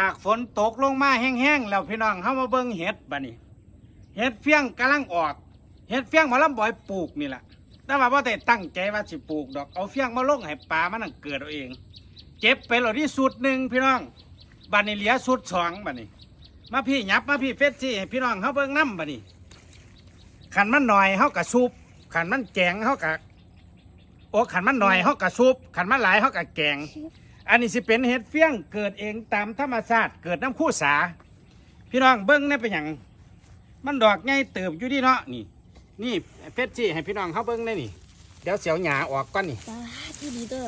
หากฝนตกลงมาแห้งๆแล้วพี่น้องเข้ามาเบิ่งเห็ดบัดนี้เห็ดเฟี้ยงกำลังออกเห็ดเฟี้ยงหมาลำบ่อยปลูกนี่แหละแต่ว่าพ่ได้ตั้งใจว่าสิปลูกดอกเอาเฟี้ยงมาลงให้ปลามันนังเกิดเอาเอง เจ็บไปแล้วที่สุดหนึ่งพี่น้องบัดนี้เหลือสุดสองบัดนี้ มาพี่หยับมาพี่เฟสซี่พี่น้องเขาเบิ่งน้ำบัดนี้ขันมันหน่อยเขากะซุปขันมันแกงเขากะโอ้ขันมันหน่อยเขากะซุปขันมันหลายเขากะแกง อันนี้สิเป็นเห็ดเฟี้ยงเกิดเองตามธรรมชาติเกิดน้ำคู่สา พี่น้องเบิ้งนี่เป็นอย่างมันดอกใหญ่เติบอยู่ดีเนาะนี่ นี่เฟสซี่ให้พี่น้องเขาเบิ้งได้นี่ เดี๋ยวเสียวหยาออกก่อนนี่ป้าที่ดีเด้อ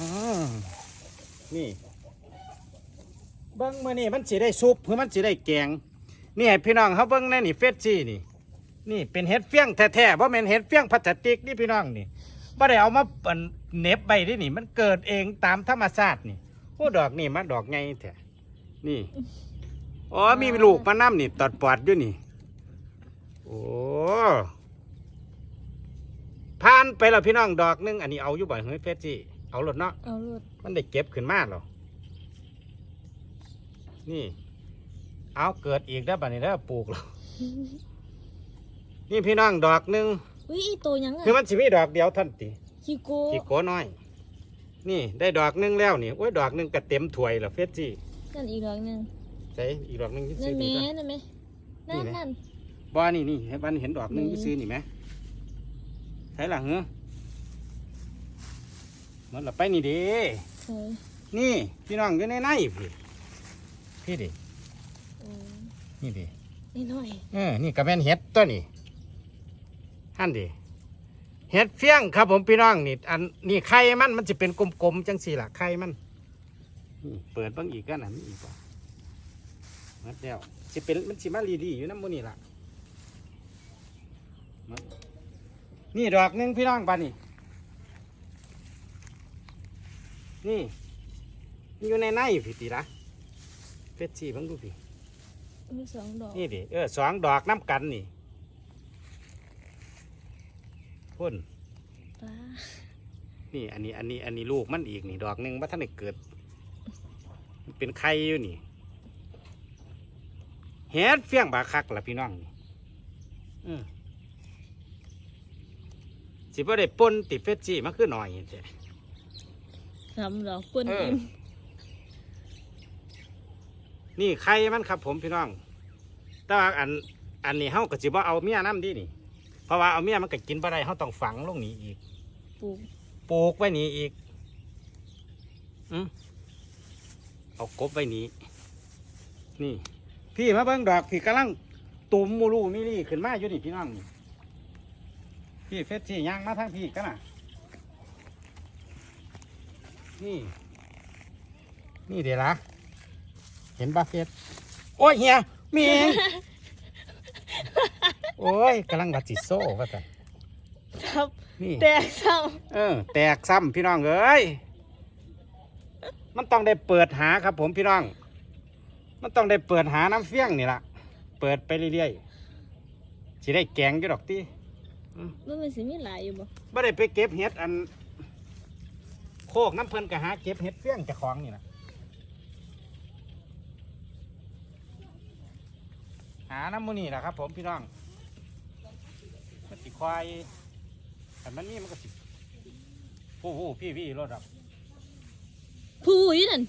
อืมนี่เบิ้งมื่อนี่มันสิได้ซุปหรือมันสิได้แกงนี่ให้พี่น้องเขาเบิ้งได้นี่เฟสซี่นี่ นี่เป็นเห็ดเฟี้ยงแท้ๆเพราะเป็นเห็ดเฟี้ยงพลาสติกนี่พี่น้องนี่ ไม่ได้เอามาเอิ่นเหน็บใบที่นี่ มันเกิดเองตามธรรมชาตินี่โอ้ดอกนี่มันดอกไงแท้นี่อ๋อมีลูกมาน้ำนี่ตอดปอดด้วยนี่ โอ้ผ่านไปแล้วพี่น้องดอกหนึงอันนี้เอาอยู่บ่อยเฮ้ยเฟสซี่เอาหลดเนาะเอาลูดมันได้เก็บขึ้นมาหรอนี่ เอาเกิดอีกได้วบัดนี้แล้วปลูกแล้วนี่พี่น้องดอกหนึ่ง อุ้ยอีตัวยังคืออะมันสิมีดอกเดียวเท่านติคิโกกี่โกน้อย นี่ได้ดอกหนึงแล้วนี่โอ้ยดอกหนึงก็เต็มถ้วยแล้วเฟสจี้นั่นอีกดอกหนึงใส่อีกดอกหนึงที่นั่ซื้นอแม่นี่ก่อนนั่นแม่นี่นั่นไหมนั่นบ่นี่นี่ให้บันเห็นดอกหนึงนี่ที่ซื้อนี่ไหมใช่หลังเหรอหมันละไปนี่เด้ใช่นี่พี่น้องอยู่ในในพี่พี่ดิโอ้นี่ดินี่หน่อย เออนี่ก็แม่นเห็ดตัวนี่ ฮั่นดิเห็ดเฟี้ยงครับ ผมพี่น้องนี่อันนี่ไข่มันมันจะเป็นกลมๆจังสี่ล่ะไข่มันนี่เปิดเบ้างอีกกันนะมีอีกป่ะมัดแล้วจะเป็นมันสิมาลีดีอยู่น้ำมูนี่ล่ะมัดนี่ดอกหนึงพี่น้องปานี่นี่นี่อยู่ในในพี่ตีละเป็ดสี่เบังดูพี่มีสองดอกนี่ดิเออสองดอกน้ำกันนี่ พ่นป้านี่อันนี้อันนี้อันนี้ลูกมันอีกนี่ดอกหนึ่งว่าท่านได้เกิดมันเป็นไข่อยู่นี่เฮ็ดเฟี้ยงบาคักล่ะพี่น้องนี่อืมสิบ่ได้ปนติดเฟสจี้มาคือหน่อยแท้สามดอกปุ่นเอออิ่มนี่ไข่มันครับผมพี่น้องแต่ว่าอัน อันนี้เฮาก็สิบ่เอาเมียน้ำดินี่ เพราะว่าเอาเมียมันก็กินบ่ได้เฮาต้องฝังลงนี้อีก ปลูกปลูกไว้นี่อีกอืมเอากบไว้นี้ นี่ พี่มาเบิ่งดอกพี่กำลังตุ่มมูลูมิลี่ขึ้นมาอยู่นี่พี่น้องนี่พี่เฟสซี่ย่างมาทางพี่กันน่ะ นี่ นี่เดี๋ยวละเห็นปะเฟสโอ้ยเฮียมีเอง โอ้ยกำลังวัดจิโซ่ว่าแต่ครับนี่แตกซ้เออแตกซ้ำพี่น้องเอ้ยมันต้องได้เปิดหาครับ ผมพี่น้อง มันต้องได้เปิดหาน้ำเฟี้ยงนี่ล่ะ เปิดไปเรื่อยๆสิได้แกงอยู่ดอกตีำมันเป็นสิมีหลายอยู่บ่ไม่ได้ไปเก็บเห็ดอัน โคกน้ำเพลินก็หาเก็บเห็ดเฟี้ยงเจะคลองนี่นะหาน้ำมูนี่แหละครับ ผมพี่น้องมัน สิควายแต่มันนี่มันก็สิผู้ผู้พี่พี่รถดับ ผู้อยู่นั่น